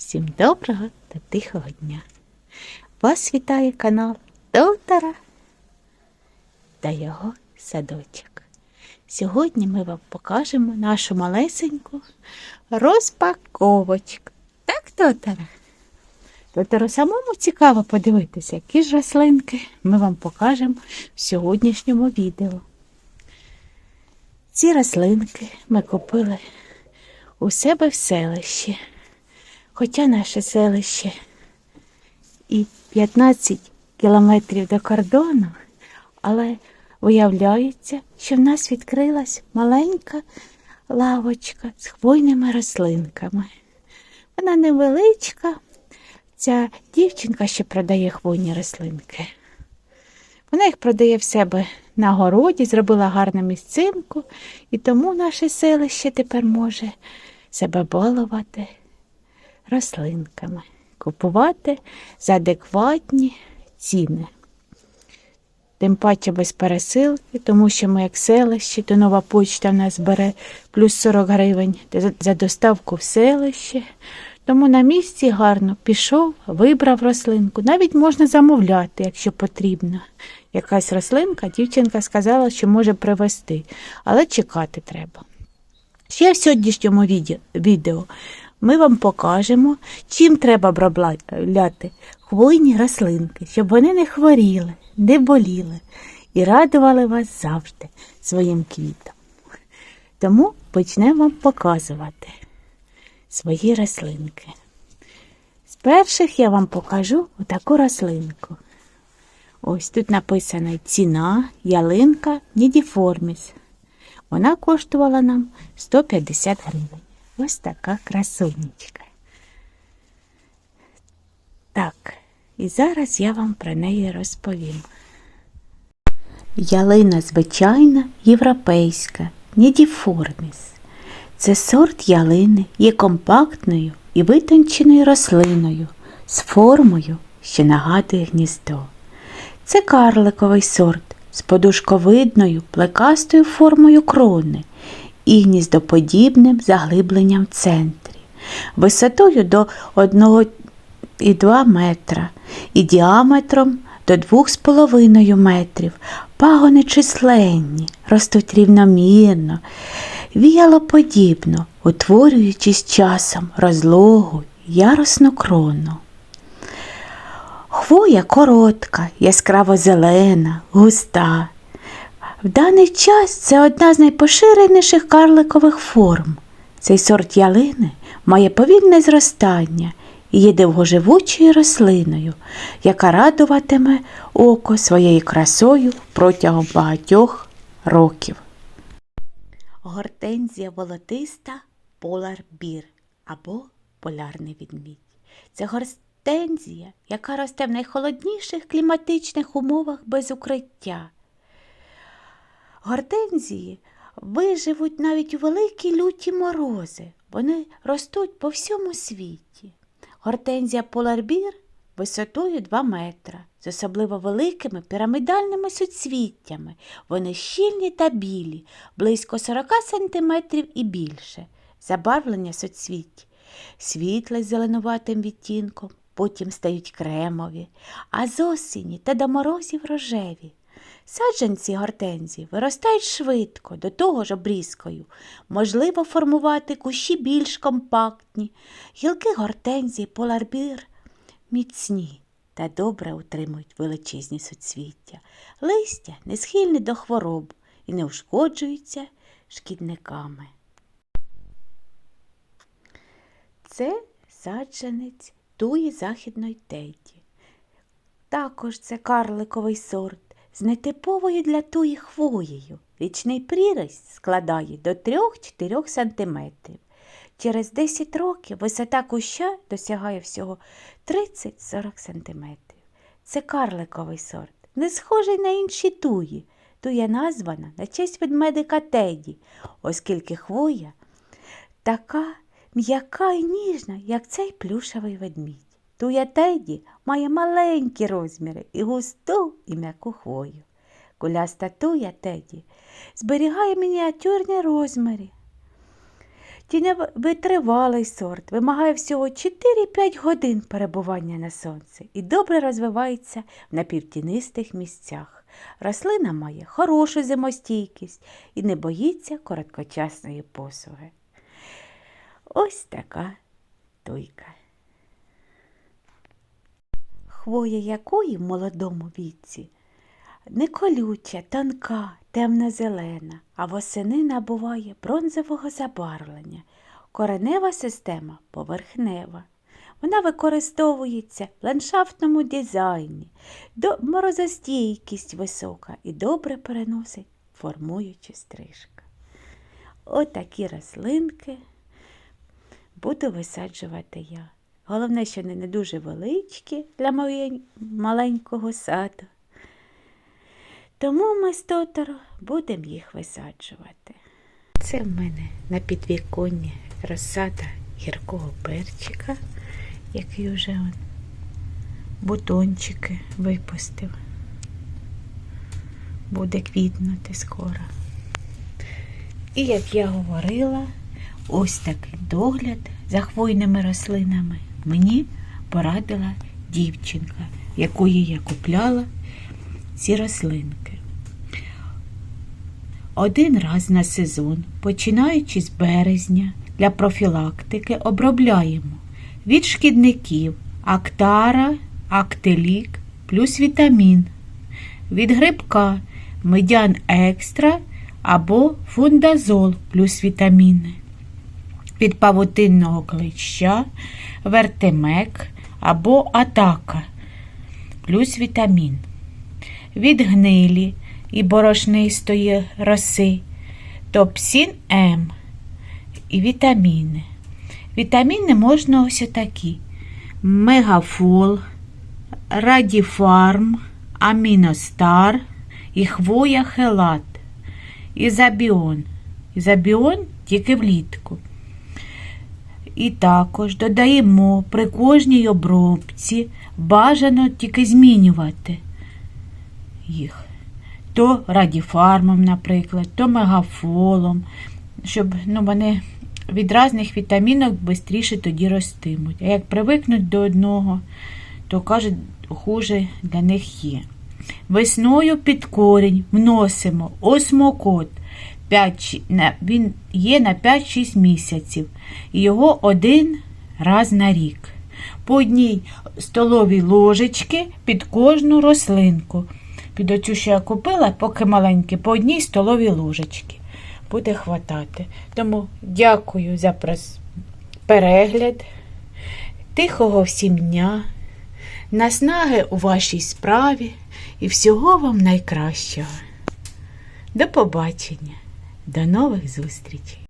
Всім доброго та тихого дня. Вас вітає канал доктора та його садочок. Сьогодні ми вам покажемо нашу малесеньку розпаковочку. Так, доктора? Доктору самому цікаво подивитися, які ж рослинки ми вам покажемо в сьогоднішньому відео. Ці рослинки ми купили у себе в селищі. Хоча наше селище і 15 кілометрів до кордону, але виявляється, що в нас відкрилась маленька лавочка з хвойними рослинками. Вона невеличка, ця дівчинка ще продає хвойні рослинки. Вона їх продає в себе на городі, зробила гарну місцинку, і тому наше селище тепер може себе балувати рослинками, купувати за адекватні ціни. Тим паче без пересилки, тому що ми як селище, то нова почта в нас бере плюс 40 гривень за доставку в селище. Тому на місці гарно пішов, вибрав рослинку. Навіть можна замовляти, якщо потрібно. Якась рослинка, дівчинка сказала, що може привезти, але чекати треба. Ще в сьогоднішньому відео ми вам покажемо, чим треба обробляти хвойні рослинки, щоб вони не хворіли, не боліли і радували вас завжди своїм квітом. Тому почнемо вам показувати свої рослинки. З перших я вам покажу отаку рослинку. Ось тут написана ціна ялинка Нідіформіс. Вона коштувала нам 150 гривень. Ось така красунечка. Так, і зараз я вам про неї розповім. Ялина звичайна європейська, Нідіформіс. Це сорт ялини є компактною і витонченою рослиною з формою, що нагадує гніздо. Це карликовий сорт з подушковидною плекастою формою крони і гніздоподібним заглибленням в центрі, висотою до 1,2 метра і діаметром до 2,5 метрів. Пагони численні, ростуть рівномірно, віялоподібно, утворюючись часом розлогу, ярусну крону. Хвоя коротка, яскраво зелена, густа. В даний час це одна з найпоширеніших карликових форм. Цей сорт ялини має повільне зростання і є довгоживучою рослиною, яка радуватиме око своєю красою протягом багатьох років. Гортензія волотиста Bear або полярний відмідь. Це гортензія, яка росте в найхолодніших кліматичних умовах без укриття. Гортензії виживуть навіть у великі люті морози. Вони ростуть по всьому світі. Гортензія поларбір висотою 2 метра, з особливо великими пірамідальними суцвіттями. Вони щільні та білі, близько 40 см і більше. Забарвлення суцвіть. Світле з зеленуватим відтінком, потім стають кремові, а з осені та до морозів рожеві. Саджанці гортензії виростають швидко, до того ж обрізкою. Можливо формувати кущі більш компактні. Гілки гортензії поларбір міцні та добре утримують величезні суцвіття. Листя не схильні до хвороб і не ушкоджуються шкідниками. Це саджанець туї західної теті. Також це карликовий сорт з нетиповою для туї хвоєю. Річний приріст складає до 3-4 см. Через 10 років висота куща досягає всього 30-40 см. Це карликовий сорт, не схожий на інші туї. Туя названа на честь ведмедика Теді, оскільки хвоя така м'яка і ніжна, як цей плюшевий ведмідь. Туя Теді має маленькі розміри і густу і м'яку хвою. Куляста туя Теді зберігає мініатюрні розміри. Тіньовитривалий сорт вимагає всього 4-5 годин перебування на сонці і добре розвивається в напівтінистих місцях. Рослина має хорошу зимостійкість і не боїться короткочасної посуги. Ось така туйка. Хвоя якої в молодому віці не колюча, тонка, темно-зелена, а восени набуває бронзового забарвлення. Коренева система поверхнева. Вона використовується в ландшафтному дизайні, морозостійкість висока і добре переносить формуючи стрижка. Отакі рослинки буду висаджувати я. Головне, що вони не дуже величкі для маленького саду. Тому ми з Тоторо будемо їх висаджувати. Це в мене на підвіконні розсада гіркого перчика, який вже он бутончики випустив. Буде квітнути скоро. І як я говорила, ось такий догляд за хвойними рослинами мені порадила дівчинка, якої я купляла ці рослинки. Один раз на сезон, починаючи з березня, для профілактики обробляємо від шкідників актара, актелік плюс вітамін, від грибка медян екстра або фундазол плюс вітаміни, від павутинного клеща, вертемек або атака плюс вітамін від гнилі і борошнистої роси, топсін М і вітаміни. Вітаміни можна ось такі: мегафол, радіфарм, аміностар і хвоя хелат, ізабіон. Ізабіон тільки влітку. І також додаємо при кожній обробці бажано тільки змінювати їх. То радіфармом, наприклад, то мегафолом, щоб ну, вони від різних вітамінок швидше тоді ростимуть. А як привикнуть до одного, то кажуть, хуже для них є. Весною під корінь вносимо осмокот. 5, він є на 5-6 місяців. Його один раз на рік. По одній столовій ложечки під кожну рослинку. Під оцю, що я купила, поки маленькі, по одній столовій ложечки. Буде хватати. Тому дякую за перегляд. Тихого всім дня, наснаги у вашій справі і всього вам найкращого. До побачення, до нових зустрічей!